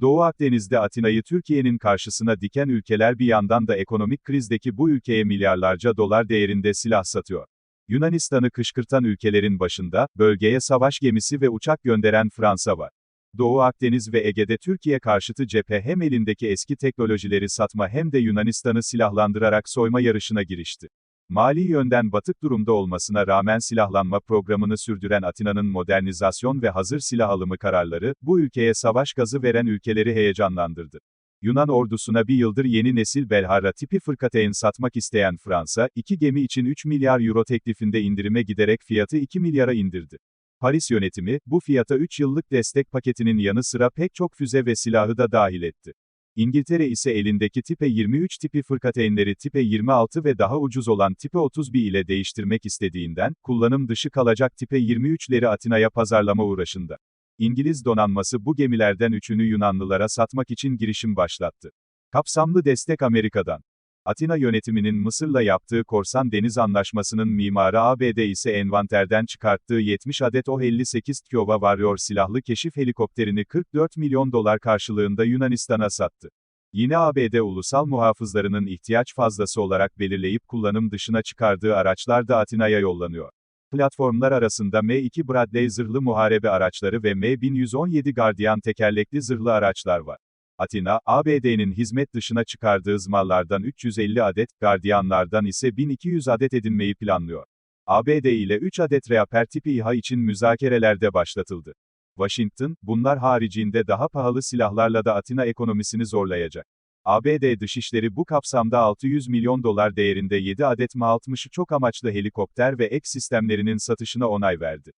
Doğu Akdeniz'de Atina'yı Türkiye'nin karşısına diken ülkeler bir yandan da ekonomik krizdeki bu ülkeye milyarlarca dolar değerinde silah satıyor. Yunanistan'ı kışkırtan ülkelerin başında, bölgeye savaş gemisi ve uçak gönderen Fransa var. Doğu Akdeniz ve Ege'de Türkiye karşıtı cephe hem elindeki eski teknolojileri satma hem de Yunanistan'ı silahlandırarak soyma yarışına girişti. Mali yönden batık durumda olmasına rağmen silahlanma programını sürdüren Atina'nın modernizasyon ve hazır silah alımı kararları, bu ülkeye savaş gazı veren ülkeleri heyecanlandırdı. Yunan ordusuna bir yıldır yeni nesil Belharra tipi fırkateyn satmak isteyen Fransa, iki gemi için 3 milyar euro teklifinde indirime giderek fiyatı 2 milyara indirdi. Paris yönetimi, bu fiyata 3 yıllık destek paketinin yanı sıra pek çok füze ve silahı da dahil etti. İngiltere ise elindeki Tipe 23 tipi fırkateynleri Tipe 26 ve daha ucuz olan Tipe 31 ile değiştirmek istediğinden, kullanım dışı kalacak Tipe 23'leri Atina'ya pazarlama uğraşında. İngiliz donanması bu gemilerden üçünü Yunanlılara satmak için girişim başlattı. Kapsamlı destek Amerika'dan. Atina yönetiminin Mısır'la yaptığı korsan deniz anlaşmasının mimarı ABD ise envanterden çıkarttığı 70 adet O-58 Kiowa Warrior silahlı keşif helikopterini 44 milyon dolar karşılığında Yunanistan'a sattı. Yine ABD ulusal muhafızlarının ihtiyaç fazlası olarak belirleyip kullanım dışına çıkardığı araçlar da Atina'ya yollanıyor. Platformlar arasında M2 Bradley zırhlı muharebe araçları ve M1117 Guardian tekerlekli zırhlı araçlar var. Atina, ABD'nin hizmet dışına çıkardığı zmallardan 350 adet, gardiyanlardan ise 1200 adet edinmeyi planlıyor. ABD ile 3 adet Reaper tipi İHA için müzakereler de başlatıldı. Washington, bunlar haricinde daha pahalı silahlarla da Atina ekonomisini zorlayacak. ABD Dışişleri bu kapsamda 600 milyon dolar değerinde 7 adet M-60'ı çok amaçlı helikopter ve ek sistemlerinin satışına onay verdi.